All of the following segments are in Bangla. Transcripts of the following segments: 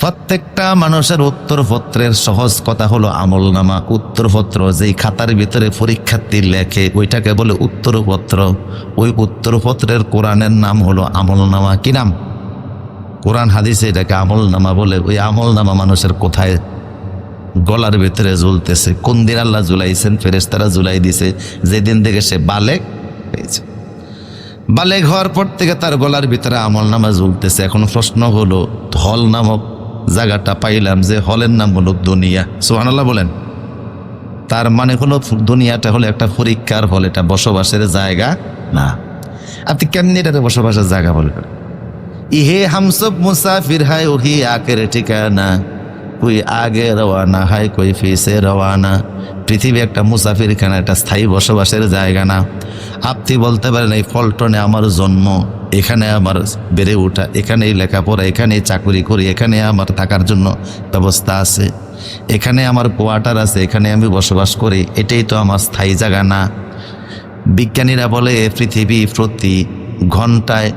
প্রত্যেকটা মানুষের উত্তরপত্রের সহজ কথা হলো আমল নামা। উত্তরপত্র যেই খাতার ভিতরে পরীক্ষার্থী লেখে, ওইটাকে বলে উত্তরপত্র। ওই উত্তরপত্রের কোরআনের নাম হলো আমল নামা। কি নাম? কোরআন হাদিসে এটাকে আমল নামা বলে। ওই আমল নামা মানুষের কোথায় গলার ভিতরে ঝুলতেছে কোন দিন আল্লাহ ঝুলাইছেন ফেরেস্তারা জুলাই দিছে। যেদিন থেকে সে বালেক পেয়েছে বালেক হওয়ার পর থেকে তার গলার ভিতরে আমল নামা ঝুলতেছে এখন প্রশ্ন হলো হল নামক জায়গাটা পাইলাম যে হলের নাম হলো দুনিয়া। সোহানাল্লাহ বলেন। তার মানে হলো দুনিয়াটা হলো একটা পরীক্ষার হল, এটা বসবাসের জায়গা না। আপনি কেমনি এটাতে বসবাসের জায়গা বলবেন ইহে হামসব মুসাফির হায়, ওহি আকের ঠিকানা। কই আগে রওয়ানা হয়, কই ফিসে রওয়ানা। পৃথিবী একটা মুসাফির খানা একটা স্থায়ী বসবাসের জায়গা না। আপনি বলতে পারেন, এই ফলটনে আমার জন্ম, এখানে আমার বেড়ে ওঠা, এখানেই লেখাপড়া, এখানেই চাকরি করি, এখানে আমার থাকার জন্য ব্যবস্থা আছে, এখানে আমার কোয়ার্টার আছে, এখানে আমি বসবাস করি। এটাই তো আমার স্থায়ী জায়গা না। বিজ্ঞানীরা বলে পৃথিবী প্রতি ঘন্টায়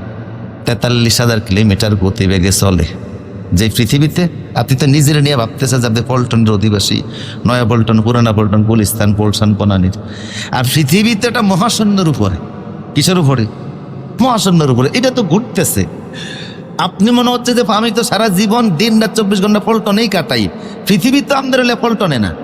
তেতাল্লিশ হাজার কিলোমিটার গতিবেগে চলে। যে পৃথিবীতে আপনি তো নিজের নিয়ে ভাবতেছেন যে আপনি পল্টনের অধিবাসী, নয়া পল্টন, পুরানা পল্টন, গুলিস্তান পলসান পনানির। আর পৃথিবীতে একটা মহাশূন্যের উপরে, কিসের উপরে? মহাশূন্যের উপরে। এটা তো ঘুরতেছে। আপনি মনে হচ্ছে যে আমি তো সারা জীবন দিন রাত চব্বিশ ঘণ্টা পল্টনেই কাটাই। পৃথিবী তো আমাদের পল্টনে না।